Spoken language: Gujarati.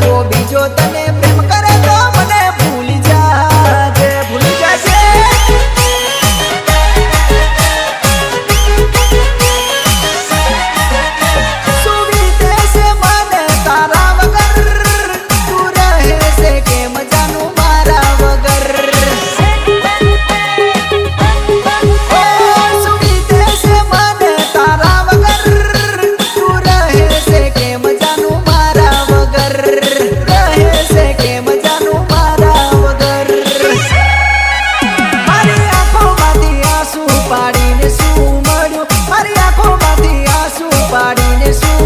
કરવો બીજો તને is